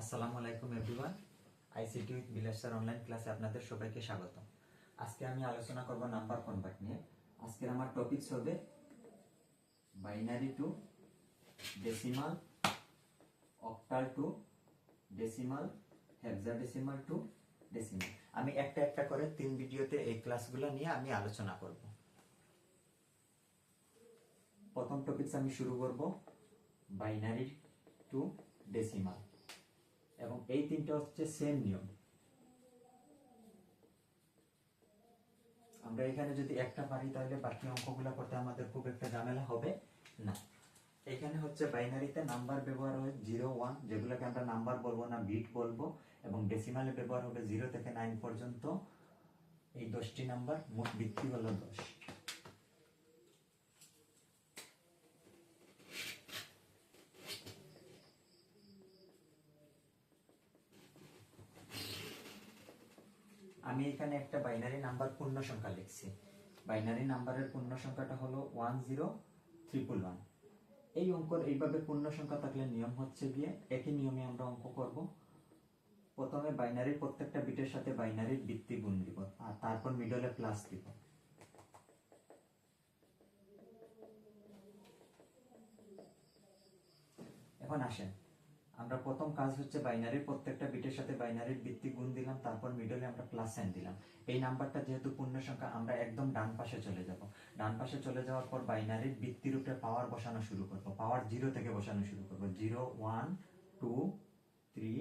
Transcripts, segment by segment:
আসসালামু আলাইকুম everyone ICT with Bilas sir online ক্লাসে আপনাদের সবাইকে স্বাগত আজকে আমি আলোচনা করব নাম্বার কনভার্ট নিয়ে। আজকের আমার টপিকস হবে binary to decimal octal to decimal hexadecimal to decimal আমি একটা একটা করে তিন ভিডিওতে এই ক্লাসগুলো নিয়ে আমি আলোচনা করব। প্রথম টপিকস আমি শুরু করব বাইনারি টু ডেসিমাল এবং এই তিনটা হচ্ছে সেম নিয়ম। আমরা এখানে যদি একটা পারি, তাহলে বাকি অঙ্কগুলো করতে আমাদের খুব একটা ঝামেলা হবে না। এখানে হচ্ছে বাইনারিতে নাম্বার ব্যবহার হয় জিরো ওয়ান যেগুলোকে আমরা নাম্বার বলব না বিট বলব, এবং ডেসিমালে ব্যবহার হবে জিরো থেকে নাইন পর্যন্ত। এই দশটি নাম্বার মোট ভিত্তি হলো দশ। এখানে একটা বাইনারি নাম্বার পূর্ণ সংখ্যা লিখছি। বাইনারি নাম্বারের পূর্ণ সংখ্যাটা হলো ওয়ান জিরো ট্রিপল ওয়ান এই অঙ্কর এইভাবে পূর্ণ সংখ্যা থাকলে নিয়ম হচ্ছে গিয়ে একই নিয়মে আমরা অঙ্ক করব। প্রথমে বাইনারির প্রত্যেকটা বিটের সাথে বাইনারির ভিত্তি গুণ দিব আর তারপর মিডলে প্লাস দিব। এখন আসেন। আমরা প্রথম কাজ হচ্ছে বাইনারির প্রত্যেকটা বিটের সাথে বাইনারির ভিত্তি গুণ দিলাম, তারপর মিডলে আমরা প্লাস সাইন দিলাম। এই নাম্বারটা যেহেতু পূর্ণ সংখ্যা, আমরা একদম ডান পাশে চলে যাব। ডান পাশে চলে যাওয়ার পর বাইনারির ভিত্তির উপরে পাওয়ার বসানো শুরু করব। পাওয়ার জিরো থেকে বসানো শুরু করব। Zero one two three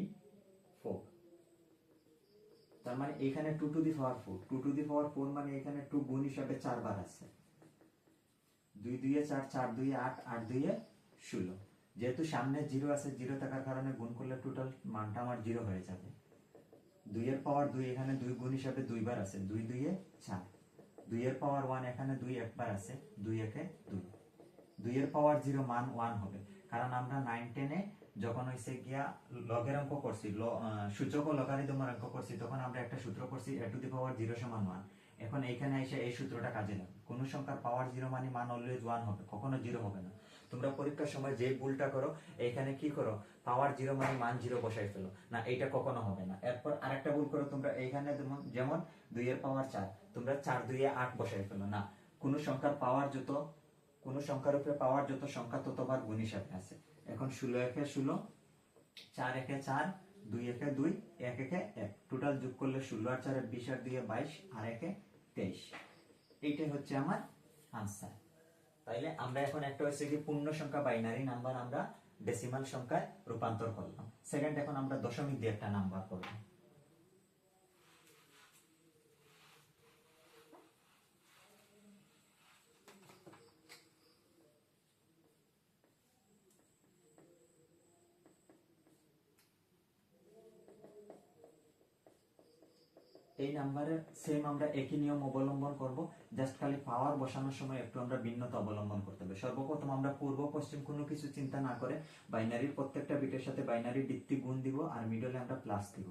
four তার মানে এখানে two to the power four two to the power four মানে এখানে টু গুণ হিসাবে চারবার আছে। দুই দুইয়ে চার চার দুইয়ে আট আট দুইয়ে ষোলো। যেহেতু সামনে জিরো আছে জিরো থাকার কারণে গুণ করলে টোটাল মানটা আমার জিরো হয়ে যাবে। দুইয়ের পাওয়ার দুই, এখানে দুই গুণ হিসাবে দুইবার আছে। দুই দুইয়ে চার। দুইয়ের পাওয়ার ওয়ান এখানে দুই একবার আছে। দুই একে দুই। দুইয়ের পাওয়ার জিরো মান ওয়ান হবে। কারণ আমরা নাইন টেনে যখন হয়েছে গিয়া লগের অঙ্ক করছি সূচক ও লগারিদমের অঙ্ক করছি, তখন আমরা একটা সূত্র করছি a to the power zero সমান ওয়ান এখন এইখানে এসে এই সূত্রটা কাজে লাগে কোনো সংখ্যার পাওয়ার জিরো মানে মান অলওয়েজ ওয়ান হবে, কখনো জিরো হবে না। তোমরা পরীক্ষার সময় যে ভুলটা করো, এখানে কি করো? পাওয়ার জিরো মানে মান জিরো বসাই ফেলো। না এইটা কখনো হবে না। এরপর আরেকটা ভুল করো তোমরা, এইখানে যেমন যেমন দুইয়ের পাওয়ার চার, তোমরা চার, দুইয়ে আট বসাই ফেলো। না, কোন সংখ্যার পাওয়ার যত, কোন সংখ্যার উপরে পাওয়ার যত, সংখ্যা ততবার গুণ হিসাবে আছে। এখন ষোলো একে ষোলো, চার একে চার, দুই একে দুই, এক একে এক। টোটাল যোগ করলে ষোলো আর চারে বিশ আর দুইয়ে বাইশ, আর একে তেইশ। এইটাই হচ্ছে আমার আনসার তাইলে আমরা এখন একটা হচ্ছে কি পূর্ণ সংখ্যা বাইনারি নাম্বার আমরা ডেসিমাল সংখ্যায় রূপান্তর করলাম। সেকেন্ড এখন আমরা দশমিক দিয়ে একটা নাম্বার করব এই নাম্বারের সেম আমরা একই নিয়ম অবলম্বন করব। জাস্ট খালি পাওয়ার বসানোর সময় একটু আমরা ভিন্নতা অবলম্বন করতে হবে। সর্বপ্রথম আমরা পূর্ব, পশ্চিম কোনো কিছু চিন্তা না করে বাইনারির প্রত্যেকটা বিটের সাথে বাইনারি ভিত্তি গুণ দিব আর মিডলে আমরা প্লাস দিব।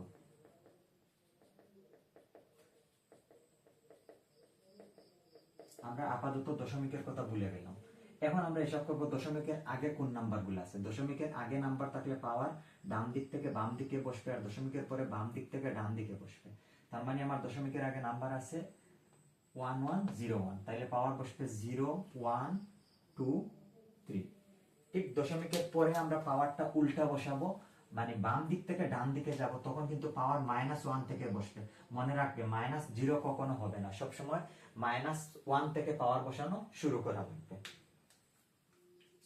আমরা আপাতত দশমিকের কথা ভুলে গেলাম। এখন আমরা হিসাব করব দশমিকের আগে কোন নাম্বারগুলো আছে? দশমিকের আগে নাম্বার থাকলে পাওয়ার ডান দিক থেকে বাম দিকে বসবে আর দশমিকের পরে বাম দিক থেকে ডান দিকে বসবে। তার মানে আমার দশমিকের আগে নাম্বার আছে ওয়ান ওয়ান জিরো ওয়ান তাইলে পাওয়ার বসবে জিরো ওয়ান টু থ্রি ঠিক দশমিকের পরে আমরা পাওয়ারটা উল্টা বসাবো মানে বাম দিক থেকে ডান দিকে যাব, তখন কিন্তু পাওয়ার মাইনাস ওয়ান থেকে বসবে। মনে রাখবে মাইনাস জিরো কখনো হবে না, সবসময় মাইনাস ওয়ান থেকে পাওয়ার বসানো শুরু করা লাগবে।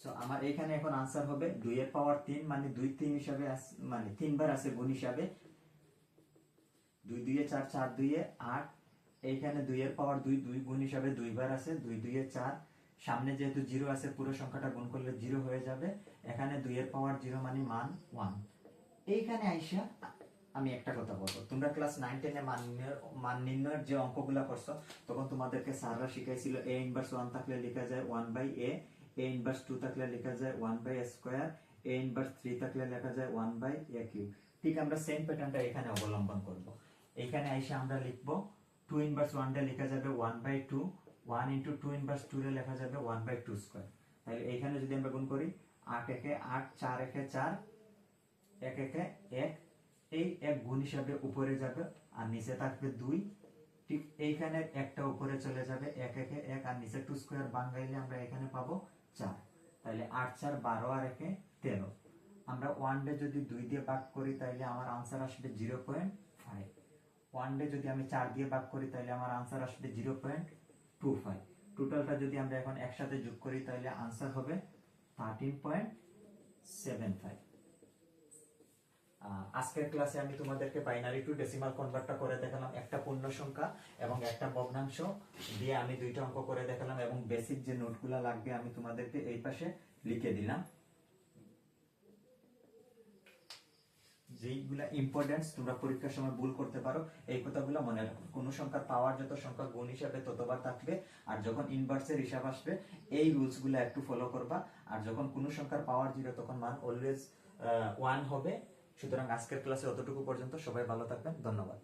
সো আমার এখানে এখন আনসার হবে দুইয়ের পাওয়ার তিন মানে দুই তিন হিসাবে মানে তিনবার আছে গুণ হিসাবে। দুই দুইয়ে চার চার দুইয়ে আট। এইখানে দুইয়ের পাওয়ার দুই দুই গুণ হিসাবে দুইবার আছে, দুই দুইয়ে চার। সামনে যেহেতু জিরো আছে, পুরো সংখ্যাটা গুণ করলে জিরো হয়ে যাবে। এখানে দুইয়ের পাওয়ার জিরো মানে মান ওয়ান এইখানে আইসা, আমি একটা কথা বলব। তোমরা ক্লাস নাইন টেনে মান মান নির্ণয়ের যে অঙ্কগুলা করছ, তখন তোমাদেরকে স্যাররা শিখাইছিল এ ইনভার্স ওয়ান থাকলে লেখা যায় one by a a inverse two থাকলে লেখা যায় one by square a inverse three থাকলে লেখা যায় ওয়ান বাই কিউব ঠিক আমরা সেম প্যাটার্নটা এখানে অবলম্বন করব। এখানে আইসা আমরা লিখব টু ইনভার্স ওয়ানটা লেখা যাবে one by two one into two inverse two লেখা যাবে ওয়ান বাই টু স্কোয়ার তাহলে এইখানে যদি আমরা গুণ করি, আট একে আট, চার একে চার, এক একে এক, এই এক গুণ হিসাবে উপরে যাবে আর নিচে থাকবে দুই। ঠিক এইখানে একটা উপরে চলে যাবে, এক একে এক আর নিচে টু স্কোয়ার বাঙ্গাইলে আমরা এখানে পাবো চার। তাহলে আট, চার, বারো আর একে তেরো। আমরা ওয়ান ডে যদি দুই দিয়ে ভাগ করি তাহলে আমার আনসার আসবে zero point five one day যদি আমি চার দিয়ে ভাগ করি তাহলে আমার আনসার আসবে জিরো পয়েন্ট টু ফাইভ টোটালটা যদি আমরা এখন একসাথে যোগ করি তাহলে আনসার হবে থার্টিন পয়েন্ট সেভেন ফাইভ আজকের ক্লাসে আমি তোমাদেরকে বাইনারি টু ডেসিমাল কনভার্টটা করে দেখালাম, একটা পূর্ণ সংখ্যা এবং একটা ভগ্নাংশ দিয়ে আমি দুইটা অঙ্ক করে দেখালাম এবং বেসিক যে নোটগুলো লাগবে আমি তোমাদেরকে এই পাশে লিখে দিলাম। যেইগুলা ইম্পর্টেন্স তোমরা পরীক্ষার সময় ভুল করতে পারো, এই কথাগুলো মনে রাখো। কোনো সংখ্যার পাওয়ার যত সংখ্যা গুণ হিসাবে ততবার থাকবে, আর যখন ইনভার্সের হিসাব আসবে, এই রুলসগুলো একটু ফলো করবা। আর যখন কোন সংখ্যার পাওয়ার জিরো তখন মান অলওয়েজ ওয়ান হবে। সুতরাং আজকের ক্লাসে অতটুকু পর্যন্ত সবাই ভালো থাকবেন ধন্যবাদ।